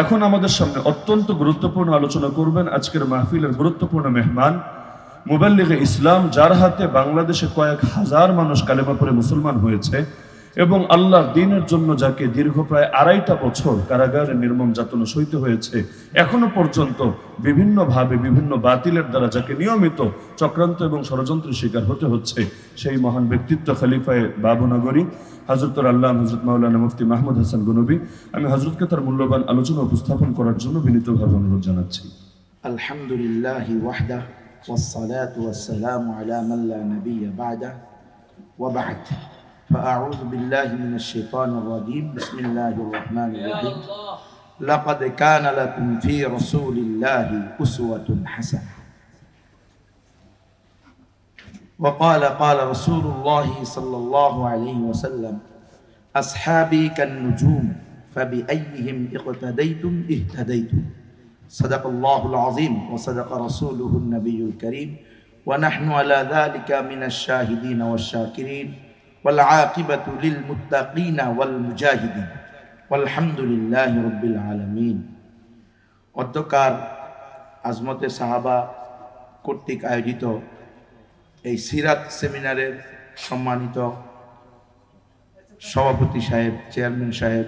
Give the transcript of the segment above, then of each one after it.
এখন আমাদের সামনে অত্যন্ত গুরুত্বপূর্ণ আলোচনা করবেন আজকের মাহফিলের গুরুত্বপূর্ণ মেহমান মোবাইল লিগে ইসলাম, যার হাতে বাংলাদেশে কয়েক হাজার মানুষ কালেমা পরে মুসলমান হয়েছে। এবং আল্লাহর দিনের জন্য যাকে দীর্ঘ প্রায় আড়াইটা বছর কারাগারে নির্মম যাতনা সইতে হয়েছে এখনো পর্যন্ত বিভিন্নভাবে বিভিন্ন বাতিলের দ্বারা যাকে নিয়মিত চক্রান্ত এবং ষড়যন্ত্রের শিকার হতে হচ্ছে সেই মহান ব্যক্তিত্ব খলিফায় বাবুনগরী হজরতুল আল্লাহ হজরত মাওলানা মুফতি মাহমুদ হাসান গনবী আমি হজরতকে তার মূল্যবান আলোচনা উপস্থাপন করার জন্য বিনীতভাবে অনুরোধ জানাচ্ছি الحمد لله وحده والصلاة والسلام على من لا نبي بعده وبعد فأعوذ بالله من الشيطان الرجيم. بسم الله الرحمن الرحيم. لقد كان لكم في رسول الله أسوة حسنة. وقال قال رسول الله صلى الله عليه وسلم أصحابي كالنجوم فبأيهم اقتديتم؟ اهتديتم. صدق الله العظيم وصدق رسوله النبي الكريم. ونحن على ذلك من الشاهدين والشاكرين. والعاقبة للمتقين والمجاهدين والحمد لله رب العالمين অধ্যকার আজমতে সাহাবা কর্তৃক আয়োজিত এই সিরাত সেমিনারের সম্মানিত সভাপতি সাহেব চেয়ারম্যান সাহেব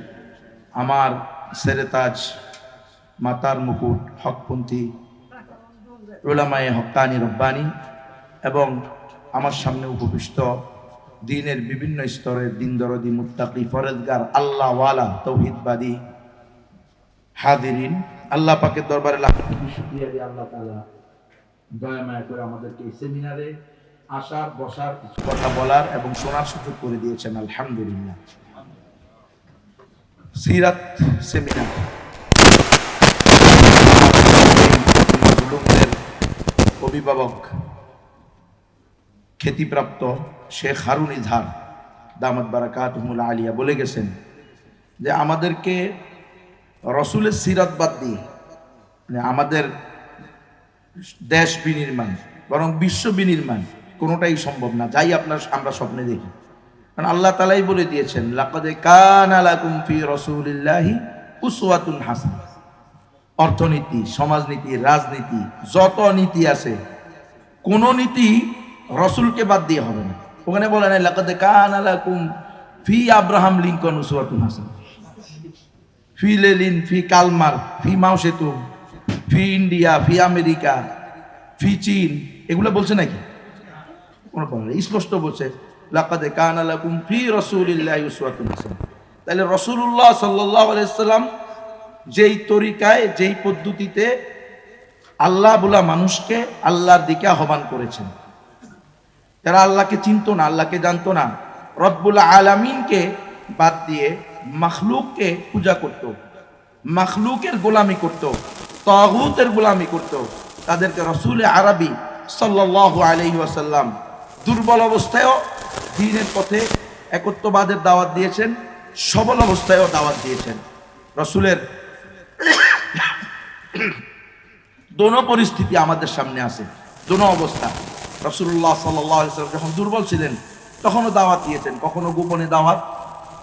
আমার সেরেতাজ মাতার মুকুট হকপন্থী ওলামায়ে হক্কানি রব্বানি এবং আমার সামনে উপবিষ্ট দিনের বিভিন্ন স্তরের দিন দরদি মুত্তাকি, ফরেজগার, আল্লাহওয়ালা, তৌহিদবাদী হাদিরিন আল্লাহ পাকের দরবারে আল্লাহ তাআলা দয়া মায়া করে আমাদেরকে সেমিনারে আসার, বসার কিছু কথা বলার এবং শোনার সুযোগ করে দিয়েছেন, আলহামদুলিল্লাহ। সিরাত সেমিনার। অভিভাবক খ্যাতিপ্রাপ্ত শেখ হারুন ইজহার, দামাত বারাকাতহুল আলিয়া বলে গেছেন যে আমাদেরকে রসুলের সিরাত বাদ দিয়ে মানে আমাদের দেশ বিনির্মাণ, বরং বিশ্ব বিনির্মাণ কোনোটাই সম্ভব না, যাই আপনার, আমরা স্বপ্নে দেখি। কারণ আল্লাহ তালাই বলে দিয়েছেন, লাকাদে কান আলাকুম ফি রসুলিল্লাহি উসওয়াতুন হাসান। অর্থনীতি, সমাজনীতি, রাজনীতি, যত নীতি আছে, কোন নীতি রসুলকে বাদ দিয়ে হবে না। ওখানে বলে না লাকাদে কান আলাকুম ফি আব্রাহাম লিঙ্কন উসওয়াতুন হাসান। ফি লেলিন, ফি কালমার ফি মাও সেতু ফি ইন্ডিয়া, ফি আমেরিকা, ফি চীন। এগুলো বলছে নাকি? কোনো বলে। স্পষ্ট বলছে, লাকাদে কান আলাকুম ফি রসুলিল্লাহ উসওয়াতুন হাসান। তাহলে রসুল্লাহ সাল্লাহ আলাইসাল্লাম যেই তরিকায়, যেই পদ্ধতিতে আল্লাহ বলা মানুষকে আল্লাহর দিকে আহ্বান করেছেন। যারা আল্লাহকে চিনত না, আল্লাহকে জানতো না, রব্বুল আলামিনকে বাদ দিয়ে মাখলুককে পূজা করত, মাখলুকের গোলামি করত, তাগুতের গোলামি করত, তাদেরকে রসুল আরবি সাল্লাল্লাহু আলাইহি ওয়াসাল্লাম দুর্বল অবস্থায়ও দিনের পথে একত্ববাদের দাওয়াত দিয়েছেন, সবল অবস্থায়ও দাওয়াত দিয়েছেন। রসুলের দোনো পরিস্থিতি আমাদের সামনে আছে, দোনো অবস্থা। রসুল্লাহ সাল্লাম যখন দুর্বল ছিলেন, তখনও দাওয়াত দিয়েছেন। কখনো গোপনে দাওয়াত,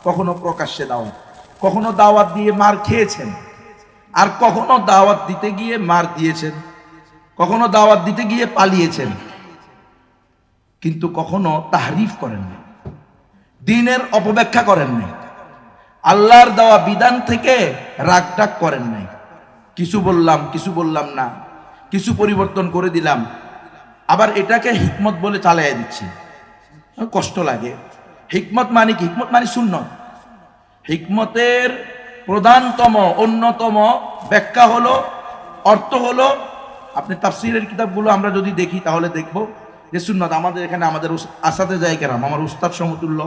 কখনো প্রকাশ্যে দাওয়াত, কখনো দাওয়াত দিয়ে মার খেয়েছেন। আর কখনো দাওয়াত দিতে গিয়ে মার দিয়েছেন, কখনো দাওয়াত দিতে গিয়ে পালিয়েছেন। কিন্তু কখনো তাহরিফ করেন না দিনের অপব্যাখ্যা করেন আল্লাহর দেওয়া বিধান থেকে রাগ ডাক করেন নাই। কিছু বললাম কিছু বললাম না, কিছু পরিবর্তন করে দিলাম আবার এটাকে হিকমত বলে চালাইয়া দিচ্ছি। কষ্ট লাগে। হিকমত মানে কি? হিকমত মানে শূন্য হিকমতের প্রধানতম, অন্যতম ব্যাখ্যা হলো, অর্থ হলো, আপনি তাফসিরের কিতাবগুলো আমরা যদি দেখি তাহলে দেখব যে সুন্নত আমাদের এখানে আমাদের আসাতে যায় কেরাম, আমার উস্তাদ সমতুল্য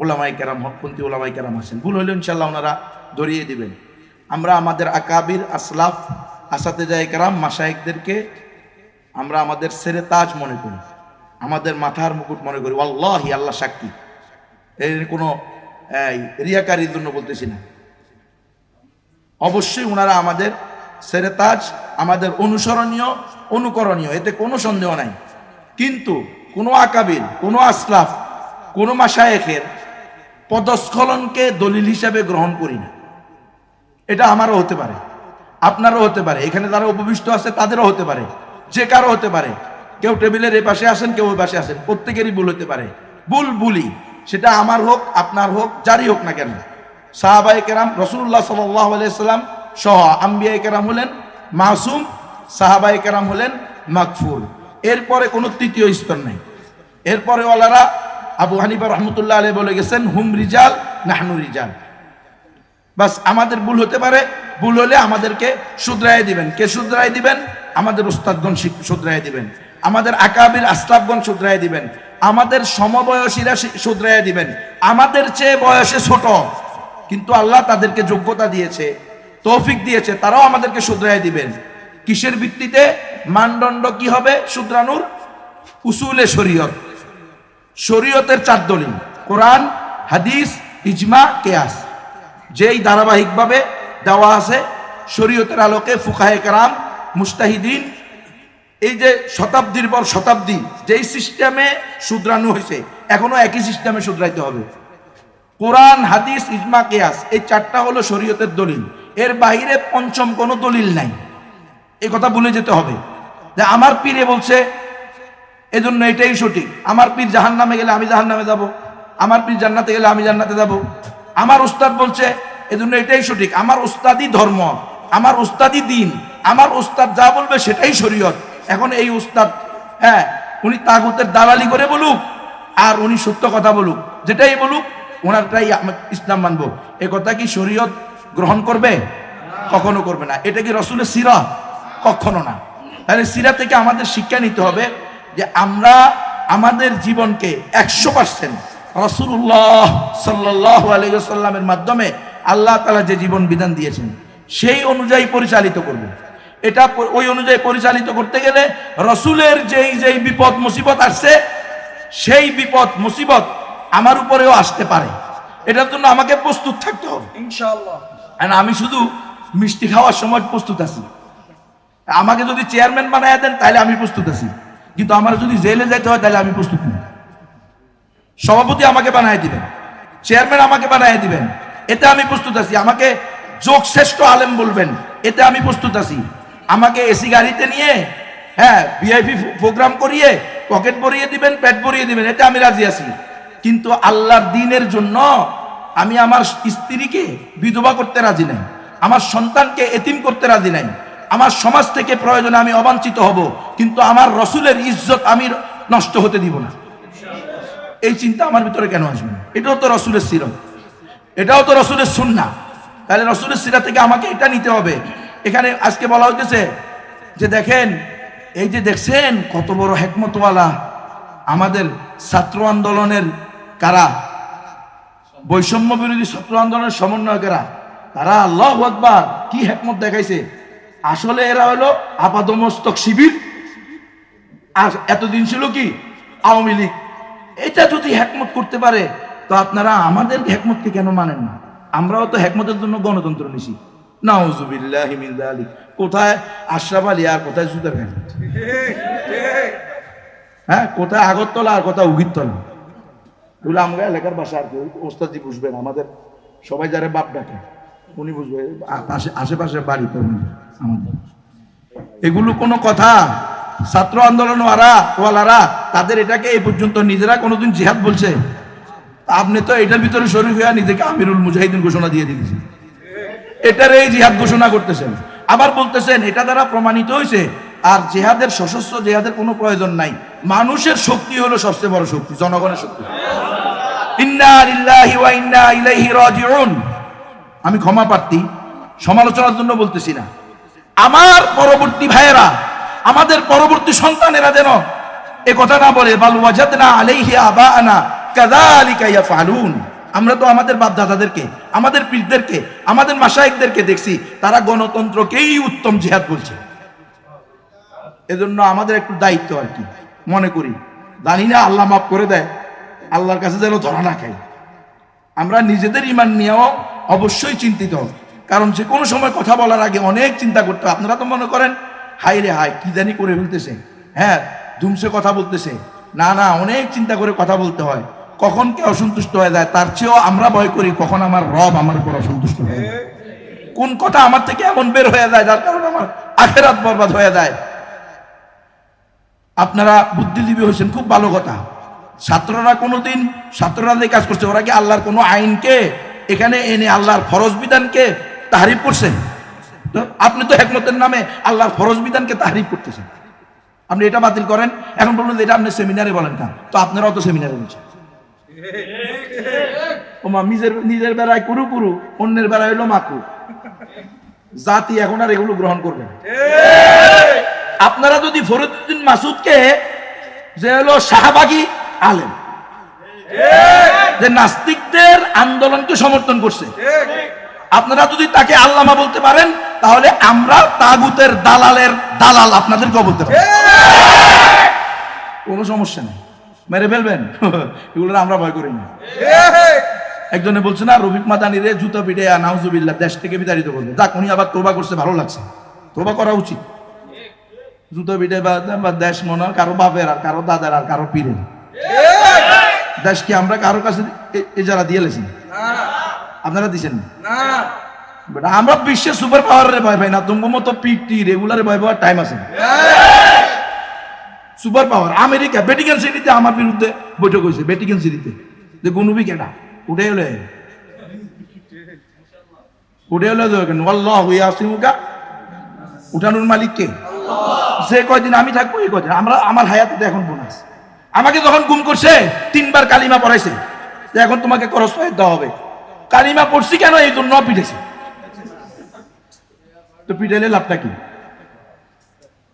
ওলামাই কেরাম, হকপন্থী ওলামাই কেরাম আছেন। ভুল হইলে ইনশাল্লাহ ওনারা ধরিয়ে দিবেন। আমরা আমাদের আকাবির আসলাফ আসাতে যায় কেরাম মাসায়েকদেরকে আমরা আমাদের সেরে তাজ মনে করি, আমাদের মাথার মুকুট মনে করি। আল্লাহি আল্লাহ সাক্ষী। এর কোনো রিয়াকারির জন্য বলতেছি না। অবশ্যই ওনারা আমাদের সেরে তাজ, আমাদের অনুসরণীয়, অনুকরণীয়, এতে কোনো সন্দেহ নাই। কিন্তু কোনো আকাবির, কোনো আসলাফ, কোনো মাসায়েখের পদস্খলনকে দলিল হিসাবে গ্রহণ করি না। এটা আমারও হতে পারে, আপনারও হতে পারে। এখানে যারা উপবিষ্ট আছে, তাদেরও হতে পারে। যে কারও হতে পারে। কেউ টেবিলের এ পাশে আসেন, কেউ ওই পাশে আসেন। প্রত্যেকেরই ভুল হতে পারে। ভুল ভুলই সেটা আমার হোক, আপনার হোক, যারই হোক না কেন। সাহাবাই কেরাম রসুল্লাহ সাল্লাম সহ আম্বিয়াই কেরাম হলেন মাসুম সাহাবাই কেরাম হলেন মাকফুল এরপরে কোনো তৃতীয় স্তর নেই। এরপরে ওয়ালারা আবু হানিফা রহমতুল্লাহ আলী বলে গেছেন, হুম রিজাল, নাহনু রিজাল। বাস, আমাদের ভুল হতে পারে। ভুল হলে আমাদেরকে শুধরাই দিবেন। কে শুধরাই দিবেন? আমাদের উস্তাদগণ শুধরাই দিবেন। আমাদের আকাবির আসলাফগণ শুধরাই দিবেন। আমাদের সমবয়সীরা শুধরাই দিবেন। আমাদের চেয়ে বয়সে ছোট। কিন্তু আল্লাহ তাদেরকে যোগ্যতা দিয়েছে, তৌফিক দিয়েছে, তারাও আমাদেরকে শুধরাই দিবেন। কিসের ভিত্তিতে? মানদণ্ড কি হবে শুধরানুর? উসুলে শরীয়ত। শরীয়তের চার দলিল। কোরআন, হাদিস, ইজমা, কেয়াস। যেই ধারাবাহিকভাবে দেওয়া আছে, শরীয়তের আলোকে ফুকাহে কারাম মুস্তাহিদিন, এই যে শতাব্দীর পর শতাব্দী, যেই সিস্টেমে শুধরানো হয়েছে, এখনও একই সিস্টেমে শুধরাইতে হবে। কোরআন, হাদিস, ইজমা, কেয়াস, এই চারটা হলো শরীয়তের দলিল। এর বাইরে পঞ্চম কোনো দলিল নাই। এই কথা ভুলে যেতে হবে। যে আমার পীরে বলছে, এজন্য এটাই সঠিক। আমার পীর জাহান নামে গেলে আমি জাহান নামে যাব। আমার পীর জান্নাতে গেলে আমি জান্নাতে যাব। আমার উস্তাদ বলছে, এজন্য এটাই সঠিক। আমার উস্তাদই ধর্ম। আমার উস্তাদই দিন। আমার উস্তাদ যা বলবে সেটাই শরীয়ত। এখন এই উস্তাদ হ্যাঁ উনি তাগুতের দালালি করে বলুক, আর উনি সত্য কথা বলুক, যেটাই বলুক, ওনারটাই ইসলাম মানব। এ কথা কি শরীয়ত গ্রহণ করবে? কখনো করবে না। এটা কি রসুলের সিরা? কখনো না। তাহলে সিরা থেকে আমাদের শিক্ষা নিতে হবে যে আমরা আমাদের জীবনকে একশো পার্সেন্ট রসুল্লাহ সাল্লাহ আলাইসাল্লামের মাধ্যমে আল্লাহ তালা যে জীবন বিধান দিয়েছেন, সেই অনুযায়ী পরিচালিত করব। এটা ওই অনুযায়ী পরিচালিত করতে গেলে রসুলের যেই যেই বিপদ মুসিবত আসছে সেই বিপদ মুসিবত আমার উপরেও আসতে পারে। এটার জন্য আমাকে প্রস্তুত থাকতে হবে। ইনশাআল্লাহ। আর আমি শুধু মিষ্টি খাওয়ার সময় প্রস্তুত আছি। আমাকে যদি চেয়ারম্যান বানায় দেন তাহলে আমি প্রস্তুত আছি। কিন্তু আমার যদি জেলে যেতে হয় তাহলে আমি প্রস্তুত নেই। সভাপতি আমাকে বানায় দিবেন। চেয়ারম্যান আমাকে বানায় দিবেন। এতে আমি প্রস্তুত আছি। আমাকে যোগ শ্রেষ্ঠ আলেম বলবেন। এতে আমি প্রস্তুত আছি। আমাকে এসি গাড়িতে নিয়ে হ্যাঁ ভিআইপি প্রোগ্রাম করিয়ে পকেট ভরিয়ে দিবেন, পেট ভরিয়ে দিবেন, এটা আমি রাজি আছি। কিন্তু আল্লাহর দিনের জন্য আমি আমার স্ত্রীকে বিধবা করতে রাজি নাই, আমার সন্তানকে এতিম করতে রাজি নাই, আমার সমাজ থেকে প্রয়োজনে আমি অবাঞ্ছিত হব, কিন্তু আমার রসুলের ইজ্জত আমি নষ্ট হতে দিব না। এই চিন্তা আমার ভিতরে কেন আসবে? না? এটাও তো রসুলের সিরত, এটাও তো রসুলের সুন্না তাহলে রসুলের সিরা থেকে আমাকে এটা নিতে হবে এখানে আজকে বলা হইতেছে যে দেখেন, এই যে দেখছেন কত বড় হেকমতওয়ালা আমাদের ছাত্র আন্দোলনের কারা? বৈষম্য বিরোধী ছাত্র আন্দোলনের সমন্বয়কেরা তারা আল্লাহ আকবার কি হেকমত দেখাইছে? আসলে এরা হলো আপাদমস্তক শিবির। আর এতদিন ছিল কি? আওয়ামী লীগ। এটা যদি হেকমত করতে পারে, তো আপনারা আমাদের হেকমতকে কেন মানেন না? আমরাও তো হেকমতের জন্য গণতন্ত্র নিছি। নাউজুবিল্লাহি মিন যালিক। কোথায়? আশরাফ আলী, আর কোথায় খান? হ্যাঁ কোথায়? আগরতলা, আর কোথায় উগিরতলা? এগুলো আমরা এলাকার বাসা আর কি ওই ওস্তাদজি বুঝবেন আমাদের সবাই যারা বাপ ডাকে, উনি বুঝবে। আশে- আশেপাশে বাড়ি তো আমাদের। এগুলো কোনো কথা। ছাত্র আন্দোলন ওয়ারা ওয়ালারা, তাদের এটাকে এই পর্যন্ত নিজেরা কোনোদিন জিহাদ বলছে। আপনি তো এটার ভিতরে শরীর হয়ে নিজেকে আমিরুল মুজাহিদিন ঘোষণা দিয়ে দিয়েছেন। এটার এই জিহাদ ঘোষণা করতেছেন। আবার বলতেছেন, এটা দ্বারা প্রমাণিত হয়েছে আর জেহাদের সশস্ত্র জেহাদের কোনো প্রয়োজন নাই। মানুষের শক্তি হলো সবচেয়ে বড় শক্তি, জনগণের শক্তি। আমি ক্ষমা প্রার্থী, সমালোচনার জন্য বলতেছি না। আমার পরবর্তী ভাইয়েরা, আমাদের পরবর্তী সন্তানেরা যেন এ কথা না বলে, বাল ওয়াজাদনা আলাইহি আবাআনা কাযালিকা ইয়াফআলুন। আমরা তো আমাদের বাপ দাদাদেরকে আমাদের পীরদেরকে, আমাদের মাসায়েকদেরকে দেখছি, তারা গণতন্ত্রকেই উত্তম জিহাদ বলছে। এজন্য আমাদের একটু দায়িত্ব আর কি, মনে করি। জানি না, আল্লাহ মাফ করে দেয়, আল্লাহর কাছে যেন ধরা না খাই। আমরা নিজেদের ইমান নিয়েও অবশ্যই চিন্তিত। কারণ যে কোনো সময় কথা বলার আগে অনেক চিন্তা করতে। আপনারা তো মনে করেন হাই রে হাই কি জানি করে ফেলতেছে। হ্যাঁ ধুমসে কথা বলতেছে। না না, অনেক চিন্তা করে কথা বলতে হয়। কখন কে অসন্তুষ্ট হয়ে যায়, তার চেয়েও আমরা ভয় করি কখন আমার রব আমার উপর অসন্তুষ্ট হয়ে যায়। কোন কথা আমার থেকে এমন বের হয়ে যায়, যার কারণে আমার আখেরাত বরবাদ হয়ে যায়। আপনারা বুদ্ধিজীবী হয়েছেন, খুব ভালো কথা। ছাত্ররা কোনোদিন, ছাত্ররা যে কাজ করছে, ওরা কি আল্লাহর কোনো আইনকে এখানে এনে আল্লাহর ফরজ বিধানকে তাহারিফ করছেন আপনি তো একমতের নামে আল্লাহর ফরজ বিধানকে তাহারিফ করতেছেন। আপনি এটা বাতিল করেন, এখন বলুন যে এটা আপনি সেমিনারে বলেন না তো আপনারাও তো সেমিনারে বলছেন। নিজের নিজের বেড়ায় কুরু কুরু, অন্যের বেড়ায় হইল মাকু। জাতি এখন আর এগুলো গ্রহণ করবে। আপনারা যদি ফরিদুদ্দিন মাসুদকে যে হলো শাহবাগী আলেম, যে নাস্তিকদের আন্দোলনকে সমর্থন করছে, আপনারা যদি তাকে আল্লামা বলতে পারেন, তাহলে আমরা তাগুতের দালালের দালাল আপনাদেরকেও বলতে পারি। কোনো সমস্যা নেই। মেরে ফেলবেন? এগুলো আমরা ভয় করি না। একজনে বলছে, না রবিক মাদানি রে, জুতো পিটে নাউজুবিল্লাহ, দেশ থেকে বিতাড়িত করবে। যাক, উনি আবার তোবা করছে, ভালো লাগছে। তোবা করা উচিত। জুতো পিটে বা দেশ মনে হয় কারও বাপের আর কারও দাদার আর কারও পীরের। দেশ কি আমরা কারও কাছে এজারা দিয়ে লেছি? আপনারা দিছেন না? আমরা বিশ্বের সুপার পাওয়ারের ভয় পাই না। তোমার মতো পিটি রেগুলার ভয় পাওয়ার টাইম আছে। সুপার পাওয়ার আমেরিকা ভ্যাটিকান সিটিতে আমার বিরুদ্ধে বৈঠক হয়েছে ভ্যাটিকান সিটিতে যে গুনুবি কেনা উঠে হলে উঠে হলে কেন? আল্লাহ হইয়া আসিমুকা উঠানোর মালিক কে? সে কয়দিন আমি থাকব, এই কয়দিন। আমরা, আমার হায়াতে এখন বোনাস। আমাকে যখন গুম করছে, তিনবার কালিমা পড়াইছে এখন তোমাকে করস দেওয়া হবে। কালিমা পড়ছি কেন? এই জন্য পিঠেছে তো পিটাইলে লাভটা কি?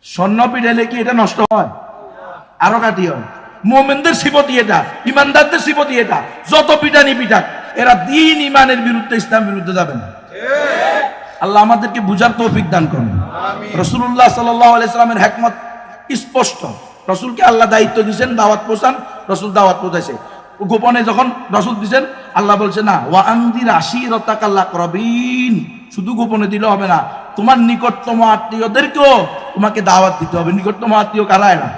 স্বর্ণ পিটাইলে কি এটা নষ্ট হয়? আরও কাটি হয় মোমেনদের সিপতি এটা ইমানদারদের সিপতি এটা যত পিটানি পিটাক এরা দিন ইমানের বিরুদ্ধে ইসলাম বিরুদ্ধে যাবে না। আল্লাহ আমাদেরকে বুঝার তৌফিক দান করেন। রসুল্লাহ সাল্লামের হ্যাকমত স্পষ্ট। রসুলকে আল্লাহ দায়িত্ব দিয়েছেন দাওয়াত পৌঁছান রসুল দাওয়াত পৌঁছাইছে। গোপনে যখন রসুল দিছেন আল্লাহ বলছে না ওয়া আন্দির আশিরতা কাল্লা করবিন। শুধু গোপনে দিলে হবে না। তোমার নিকটতম আত্মীয়দেরকেও তোমাকে দাওয়াত দিতে হবে। নিকটতম আত্মীয় কারা এরা?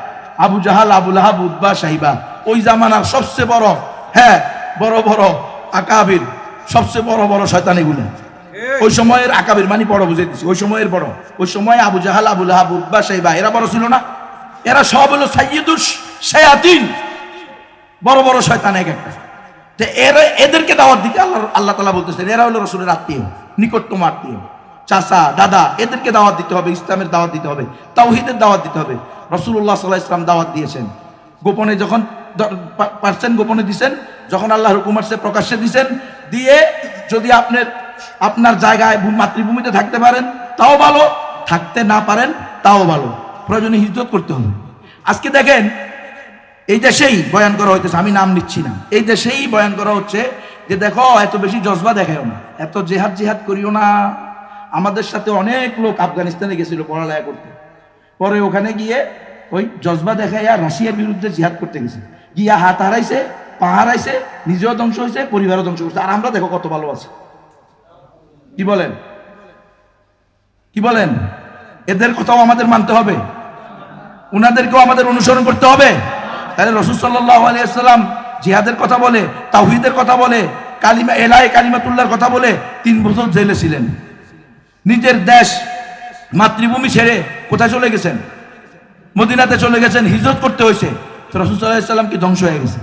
আবু জাহাল আবুল আহাব উদ্বা সাহিবা। ওই জামানার সবচেয়ে বড় হ্যাঁ বড় বড় আকাবির সবচেয়ে বড় বড় শয়তানিগুলো ওই সময়ের আকাবির মানে বড় বুঝে দিচ্ছি ওই সময়ের বড়। ওই সময় আবু জাহাল আবুল আহাব উদ্বা সাহিবা এরা বড় ছিল না। এরা সব হলো সাইয়দুস বড় বড় শয়তান এক একটা। এরা এদেরকে দাওয়াত দিতে আল্লাহ আল্লাহ তালা বলতেছেন এরা হলো রসুলের আত্মীয় নিকটতম আত্মীয়। চাচা, দাদা, এদেরকে দাওয়াত দিতে হবে, ইসলামের দাওয়াত দিতে হবে, তাওহিদের দাওয়াত দিতে হবে। রসুল্লাহ সাল্লাহ ইসলাম দাওয়াত দিয়েছেন। গোপনে যখন পারছেন, গোপনে দিছেন, যখন আল্লাহর হুকুম আসছে, প্রকাশ্যে দিছেন, দিয়ে যদি আপনার আপনার জায়গায় মাতৃভূমিতে থাকতে পারেন, তাও ভালো, থাকতে না পারেন, তাও ভালো। প্রয়োজনে হিজরত করতে হবে। আজকে দেখেন, এই দেশেই বয়ান করা হইতেছে, আমি নাম নিচ্ছি না। এই দেশেই বয়ান করা হচ্ছে যে, দেখো, এত বেশি জজবা দেখাও না। এত জেহাদ জেহাদ করিও না। আমাদের সাথে অনেক লোক আফগানিস্তানে গেছিল পড়ালেখা করতে। পরে ওখানে গিয়ে ওই জজবা দেখাইয়া রাশিয়ার বিরুদ্ধে জিহাদ করতে গেছে। গিয়া হাত হারাইছে, পা হারাইছে, নিজেও ধ্বংস হয়েছে পরিবারও ধ্বংস করছে। আর আমরা দেখো কত ভালো আছে। কি বলেন? কি বলেন? এদের কথাও আমাদের মানতে হবে। উনাদেরকেও আমাদের অনুসরণ করতে হবে। তাহলে রসুল আলিয়াল্লাম জিহাদের কথা বলে তাহিদের কথা বলে, কালিমা এলায় কালিমাতুল্লাহর কথা বলে তিন বছর জেলে ছিলেন। নিজের দেশ, মাতৃভূমি ছেড়ে কোথায় চলে গেছেন? মদিনাতে চলে গেছেন, হিজরত করতে হয়েছে। তো রসুল সাল্লাহ কি ধ্বংস হয়ে গেছে?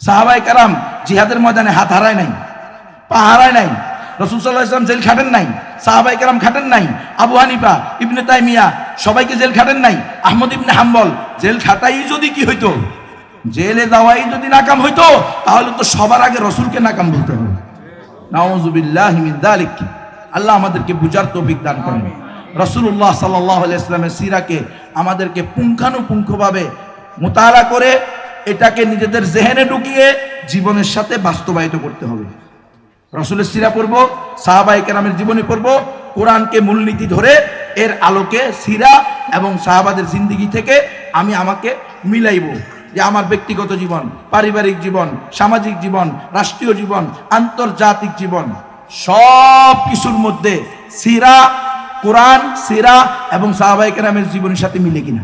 সাহাবাই কারাম জিহাদের ময়দানে হাত হারায় নাই, পা হারায় নাই, রসুল সাল্লাহ ইসলাম জেল খাটেন নাই সাহাবাই কারাম খাটেন নাই, আবু হানিফা, ইবনে তাইমিয়া সবাইকে জেল খাটেন নাই, আহমদ ইবনে হাম্বল জেল খাটাই যদি কি হইতো? জেলে যাওয়াই যদি নাকাম হইতো, তাহলে তো সবার আগে রসুলকে নাকাম বলতে হবে। নাউজুবিল্লাহ মিন যালিক। আল্লাহ আমাদেরকে বুঝার তৌফিক দান করেন। রসুল্লাহ সাল্লাহ ইসলামের সিরাকে আমাদেরকে পুঙ্খানুপুঙ্খভাবে মোতালা করে এটাকে নিজেদের জেহেনে ঢুকিয়ে জীবনের সাথে বাস্তবায়িত করতে হবে। রসুলের সিরা পড়ব সাহাবাই কেরামের জীবনী পড়ব, কোরআনকে মূলনীতি ধরে এর আলোকে সিরা এবং সাহাবাদের জিন্দিগি থেকে আমি আমাকে মিলাইব যে আমার ব্যক্তিগত জীবন, পারিবারিক জীবন, সামাজিক জীবন, রাষ্ট্রীয় জীবন, আন্তর্জাতিক জীবন। সব কিছুর মধ্যে সিরা, কোরআন, সিরা এবং সাহাবাই কেরামের জীবনের সাথে মিলে কিনা?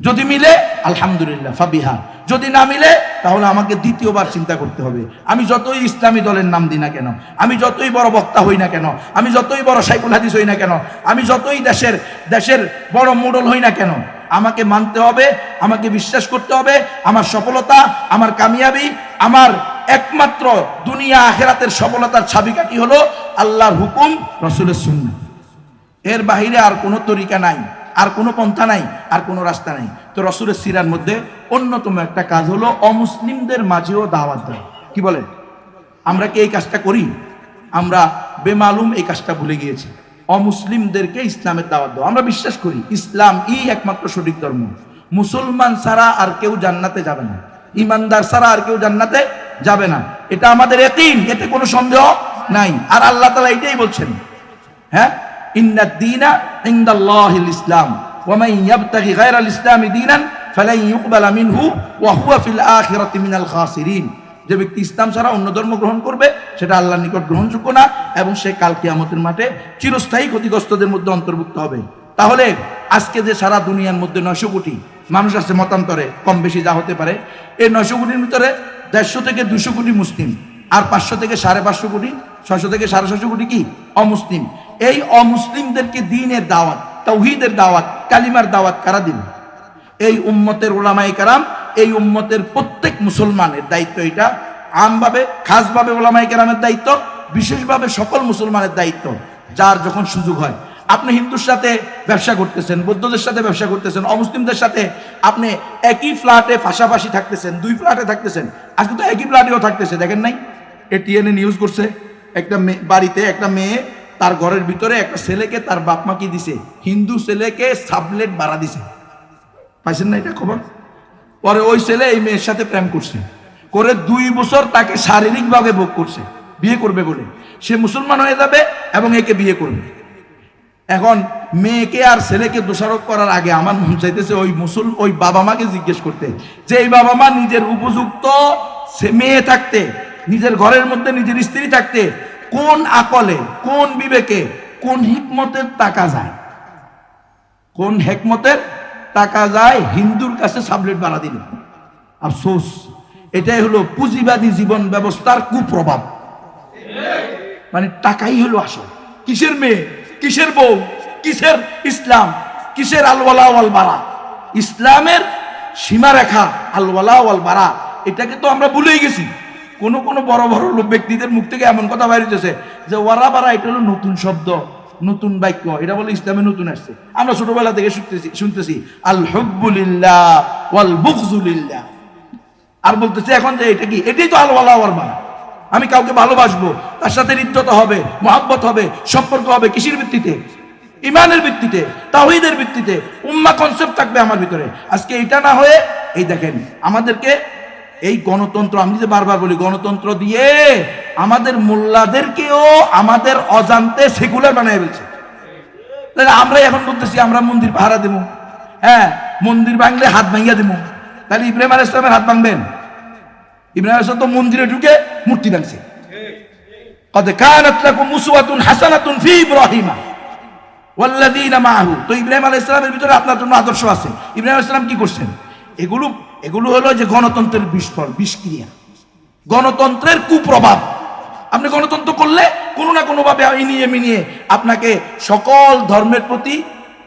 যদি মিলে, আলহামদুলিল্লাহ, ফাবিহা। যদি না মিলে, তাহলে আমাকে দ্বিতীয়বার চিন্তা করতে হবে। আমি যতই ইসলামী দলের নাম দিই না কেন, আমি যতই বড় বক্তা হই না কেন, আমি যতই বড় সাইকুল হাদিস হই না কেন, আমি যতই দেশের দেশের বড় মোডল হই না কেন, আমাকে মানতে হবে, আমাকে বিশ্বাস করতে হবে, আমার সফলতা, আমার কামিয়াবি, আমার একমাত্র দুনিয়া আখেরাতের সফলতার ছাবিকাটি হলো আল্লাহর হুকুম, রসুলের সুন্নাহ। এর বাহিরে আর কোনো তরিকা নাই, আর কোনো পন্থা নাই, আর কোনো রাস্তা নাই। তো রসুলের সিরার মধ্যে অন্যতম একটা কাজ হলো অমুসলিমদের মাঝেও দাওয়াত দেয় কি বলেন? আমরা কি এই কাজটা করি? আমরা বেমালুম এই কাজটা ভুলে গিয়েছি। অমুসলিমদেরকে ইসলামের দাওয়াত দেওয়া। আমরা বিশ্বাস করি, ইসলাম ই একমাত্র সঠিক ধর্ম। মুসলমান ছাড়া আর কেউ জান্নাতে যাবে না। ইমানদার ছাড়া আর কেউ জান্নাতে যাবে না। এটা আমাদের একিন এতে কোনো সন্দেহ নাই। আর আল্লাহ তালা এটাই বলছেন হ্যাঁ? ইন্না দিনা ইনদাল্লাহিল ইসলাম। ওয়ামান ইয়াবতাগি গায়রাল ইসলামি দীনান ফালান ইউকবালা মিনহু, ওয়া হুয়া ফিল আখিরাতি মিনাল খাসিরিন। যে ব্যক্তি ইসলাম ছাড়া অন্য ধর্ম গ্রহণ করবে, সেটা আল্লাহর নিকট গ্রহণযোগ্য না, এবং সে কাল কিয়ামতের মাঠে চিরস্থায়ী ক্ষতিগ্রস্তদের মধ্যে অন্তর্ভুক্ত হবে। তাহলে আজকে যে সারা দুনিয়ার মধ্যে নয়শো কোটি মানুষ আছে মতান্তরে, কম বেশি যা হতে পারে। এই নয়শো কোটির ভিতরে দেড়শো থেকে দুশো কোটি মুসলিম। আর পাঁচশো থেকে সাড়ে পাঁচশো কোটি, ছয়শো থেকে সাড়ে ছশো কোটি কি? অমুসলিম। এই অমুসলিমদেরকে দিনের দাওয়াত তৌহিদের দাওয়াত, কালিমার দাওয়াত কারা দিন এই উম্মতের ওলামাই কারাম, এই উম্মতের প্রত্যেক মুসলমানের দায়িত্ব এটা আমভাবে, খাসভাবে ওলামাই কারামের দায়িত্ব, বিশেষভাবে সকল মুসলমানের দায়িত্ব। যার যখন সুযোগ হয় আপনি হিন্দুর সাথে ব্যবসা করতেছেন, বৌদ্ধদের সাথে ব্যবসা করতেছেন, অমুসলিমদের সাথে আপনি একই ফ্ল্যাটে পাশাপাশি থাকতেছেন, দুই ফ্ল্যাটে থাকতেছেন, আজকে তো একই ফ্ল্যাটেও থাকতেছে, দেখেন নাই? এটিএনএ নিউজ করছে, একটা মেয়ে, বাড়িতে একটা মেয়ে, তার ঘরের ভিতরে একটা ছেলেকে তার বাপ মা কি দিছে? হিন্দু ছেলেকে সাবলেট বাড়া দিছে। পাইছেন না এটা খবর? পরে ওই ছেলে এই মেয়ের সাথে প্রেম করছে, করে দুই বছর তাকে শারীরিকভাবে ভোগ করছে, বিয়ে করবে বলে। সে মুসলমান হয়ে যাবে এবং একে বিয়ে করবে। এখন মেয়েকে আর ছেলেকে দোষারোপ করার আগে আমার মন চাইতেছে ওই মুসল, ওই বাবা মাকে জিজ্ঞেস করতে। যে এই বাবা মা নিজের উপযুক্ত মেয়ে থাকতে, নিজের ঘরের মধ্যে নিজের স্ত্রী থাকতে, কোন আকলে, কোন বিবেকে, কোন হিকমতের টাকা যায়? কোন হেকমতের টাকা যায়? হিন্দুর কাছে সাবলেট বাড়া দিল। আফসোস, এটাই হলো পুঁজিবাদী জীবন ব্যবস্থার কুপ্রভাব। মানে টাকাই হলো আসল। কিসের মেয়ে? কিসের বউ? কিসের ইসলাম? কিসের আলওয়ালা ওয়াল বারা ইসলামের সীমারেখা, আলওয়ালা ওয়াল বারা এটাকে তো আমরা ভুলেই গেছি। কোন কোন বড় বড় লোক ব্যক্তিদের মুখ থেকে এমন কথা বাইরে হইতেছে যে, ওয়ারা বারা, এটা হলো নতুন শব্দ, নতুন বাক্য। এটা বলে ইসলামে নতুন আসছে। আমরা ছোটবেলা থেকে শুনতেছি শুনতেছি, আল হব্বুলিল্লাহ ওয়াল বুকজুলিল্লাহ আর বলতেছে এখন যে, এটা কি? এটাই তো আলওয়ালা ওয়াল বারা আমি কাউকে ভালোবাসবো, তার সাথে হৃদ্যতা হবে, মহাব্বত হবে, সম্পর্ক হবে কিসির ভিত্তিতে? ইমানের ভিত্তিতে তাহিদের ভিত্তিতে, উম্মা কনসেপ্ট থাকবে আমার ভিতরে। আজকে এটা না হয়ে, এই দেখেন, আমাদেরকে এই গণতন্ত্র, আমি যে বারবার বলি, গণতন্ত্র দিয়ে আমাদের মোল্লাদেরকেও আমাদের অজান্তে সেকুলার বানায় ফেলছে। তাহলে আমরা এখন বলতেছি, আমরা মন্দির পাহারা দেবো। হ্যাঁ মন্দির ভাঙলে হাত ভাঙিয়া দেবো। তাহলে ইব্রাহিম আল ইসলামের হাত ভাঙবেন? ইব্রাহিম আলাইহিস সালাম তো মন্দিরে ঢুকে মূর্তি ভাঙছে قد كانت لكم أسوة حسنة في إبراهيم والذين معه তো ইব্রাহিম আলাইহিস সালামের ভিতরে আপনার জন্য আদর্শ আছে ইব্রাহিম আলাইহিস সালাম কি করছেন এগুলো এগুলো হলো যে গণতন্ত্রের বিস্ফোর বিষক্রিয়া গণতন্ত্রের কুপ্রভাব আপনি গণতন্ত্র করলে কোনো না কোনোভাবে ইনিয়ে মিনিয়ে আপনাকে সকল ধর্মের প্রতি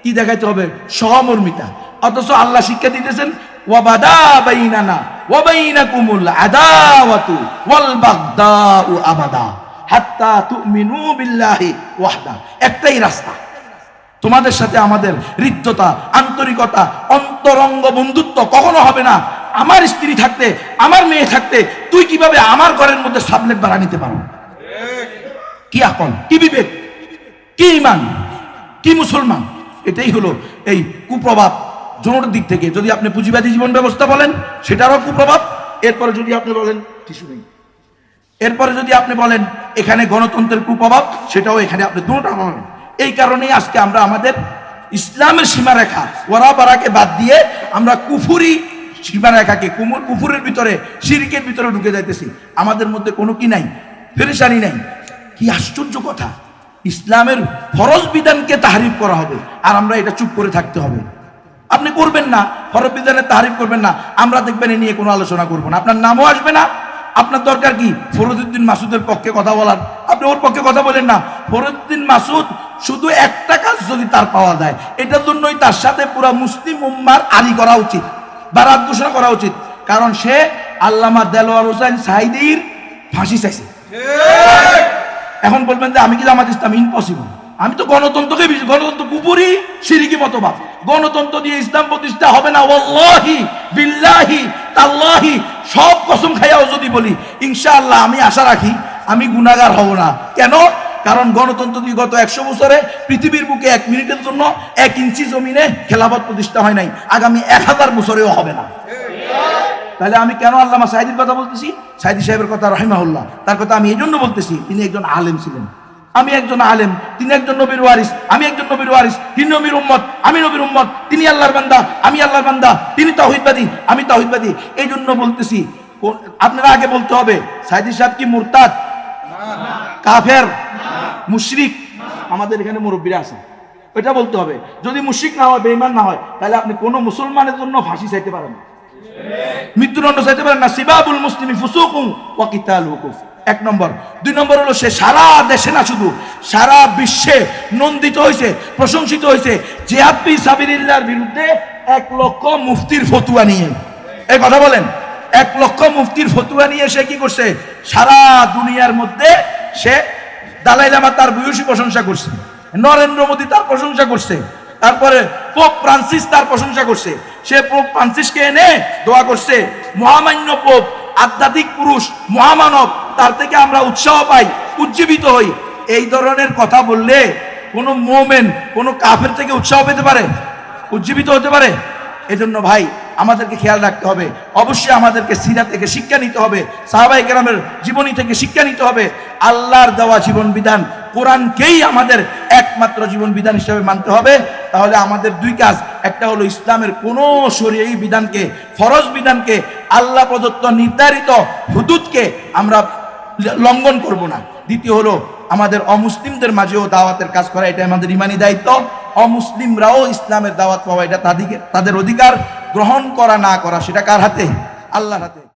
কি দেখাইতে হবে সহমর্মিতা অথচ আল্লাহ শিক্ষা দিতেছেন, ওয়াবাদা বাইনানা ওয়াবাইনাকুমুল আদাওয়াতু ওয়াল বাগদাউ আবাদা, হাত্তা তুমিনু বিল্লাহি ওয়াহদা। একটাই রাস্তা। তোমাদের সাথে আমাদের হৃদ্যতা, আন্তরিকতা, অন্তরঙ্গ বন্ধুত্ব কখনো হবে না। আমার স্ত্রী থাকতে, আমার মেয়ে থাকতে, তুই কীভাবে আমার ঘরের মধ্যে সাবলেট বাড়া নিতে পারো? কি আকল কি বিবেক, কি ইমান, কি মুসলমান? এটাই হলো এই কুপ্রভাব। জোর দিক থেকে যদি আপনি পুঁজিবাদী জীবন ব্যবস্থা বলেন সেটারও কুপ্রভাব। এরপরে যদি আপনি বলেন টিস্যু নেই। এরপরে যদি আপনি বলেন এখানে গণতন্ত্রের কুপ্রভাব সেটাও এখানে আপনি দুটা পাবেন এই কারণেই আজকে আমরা আমাদের ইসলামের সীমারেখা ওরা বারাকে বাদ দিয়ে আমরা কুফুরি সীমারেখাকে কুমুর কুফুরের ভিতরে শিরিকের ভিতরে ঢুকে যাইতেছি। আমাদের মধ্যে কোনো কি নাই? ফেরেশানি নাই। কি আশ্চর্য কথা। ইসলামের ফরজ বিধানকে তাহারিফ করা হবে। আর আমরা এটা চুপ করে থাকতে হবে। আপনি করবেন না হরফ বিধানের তাহারিফ করবেন না আমরা দেখবেন এ নিয়ে কোনো আলোচনা করব না। আপনার নামও আসবে না আপনার দরকার কি? ফরুদ্দিন মাসুদের পক্ষে কথা বলার। আপনি ওর পক্ষে কথা বলেন না। ফরুদ্দিন মাসুদ শুধু একটা কাজ যদি তার পাওয়া যায় এটার জন্যই তার সাথে পুরা মুসলিম উম্মার আলী করা উচিত বা রাত ঘোষণা করা উচিত। কারণ সে আল্লামা দেলোয়ার হোসেন সাইদির ফাঁসি চাইছে। এখন বলবেন যে আমি কি জামাত ইসলাম? ইম্পসিবল আমি তো গণতন্ত্রকে গণতন্ত্র কুপুরি সিরিকি মতবাদ। গণতন্ত্র দিয়ে ইসলাম প্রতিষ্ঠা হবে না, ওয়াল্লাহি, বিল্লাহি, তাল্লাহি, সব কসম খাইয়াও যদি বলি, ইনশাআল্লাহ আমি আশা রাখি আমি গুনাহগার হব না। কেন? কারণ গণতন্ত্র দিয়ে গত একশো বছরে পৃথিবীর বুকে এক মিনিটের জন্য এক ইঞ্চি জমিনে খেলাফত প্রতিষ্ঠা হয় নাই। আগামী এক হাজার বছরেও হবে না। তাহলে আমি কেন আল্লামা সাইদির কথা বলতেছি? সাইদি সাহেবের কথা রহিমাহুল্লাহ, তার কথা আমি এই জন্য বলতেছি, তিনি একজন আলেম ছিলেন। আমি একজন আলেম, তিনি একজন নবীর ওয়ারিস, আমি একজন নবীর ওয়ারিস, তিনি নবীর উম্মত, আমি নবীর উম্মত, তিনি আল্লাহর বান্দা, আমি আল্লাহর বান্দা, তিনি তাহিদবাদী, আমি তাহিদবাদী। এই জন্য বলতেছি আপনারা আগে বলতে হবে, সাইদি সাহেব কি মুরতাদ? কাফের? মুশরিক? আমাদের এখানে মুরব্বীরা আছে। এটা বলতে হবে, যদি মুশরিক না হয়, বেঈমান না হয়, তাহলে আপনি কোনো মুসলমানের জন্য ফাঁসি চাইতে পারেন না। মৃত্যুদণ্ড চাইতে পারেন না। সিবাবুল মুসলিমি ফুসুকুম ওয়া কিতালুহু কুফর। এক নম্বর। দুই নম্বর হলো সে সারা দেশে না শুধু, সারা বিশ্বে নন্দিত হয়েছে প্রশংসিত হয়েছে জিহাদ ফি সাবিলিল্লাহর বিরুদ্ধে এক লক্ষ মুফতির ফতুয়া নিয়ে। এই কথা বলেন, এক লক্ষ মুফতির ফতুয়া নিয়ে সে কি করছে? সারা দুনিয়ার মধ্যে সে দালাই লামা তার ভূয়সী প্রশংসা করছে, নরেন্দ্র মোদী তার প্রশংসা করছে, তারপরে পোপ ফ্রান্সিস তার প্রশংসা করছে। সে পোপ ফ্রান্সিসকে এনে দোয়া করছে। মহামান্য পোপ আধ্যাত্মিক পুরুষ, মহামানব, তার থেকে আমরা উৎসাহ পাই, উজ্জীবিত হই। এই ধরনের কথা বললে কোনো মোমেন, কোনো কাফের থেকে উৎসাহ পেতে পারে, উজ্জীবিত হতে পারে? এজন্য ভাই, আমাদেরকে খেয়াল রাখতে হবে। অবশ্যই আমাদেরকে সিরা থেকে শিক্ষা নিতে হবে সাহাবাই কেরামের জীবনী থেকে শিক্ষা নিতে হবে। আল্লাহর দেওয়া জীবন বিধান কোরআনকেই আমাদের একমাত্র জীবন বিধান হিসেবে মানতে হবে। তাহলে আমাদের দুই কাজ। একটা হলো ইসলামের কোনো শরীয়ী বিধানকে, ফরজ বিধানকে, আল্লাহ প্রদত্ত নির্ধারিত হুদুদকে আমরা লঙ্ঘন করব না। দ্বিতীয় হলো আমাদের অমুসলিমদের মাঝেও দাওয়াতের কাজ করা এটা আমাদের ইমানি দায়িত্ব। অমুসলিমরাও ইসলামের দাওয়াত পাওয়া, এটা তাদেরকে তাদের অধিকার গ্রহণ করা, না করা, সেটা কার হাতে? আল্লাহর হাতে।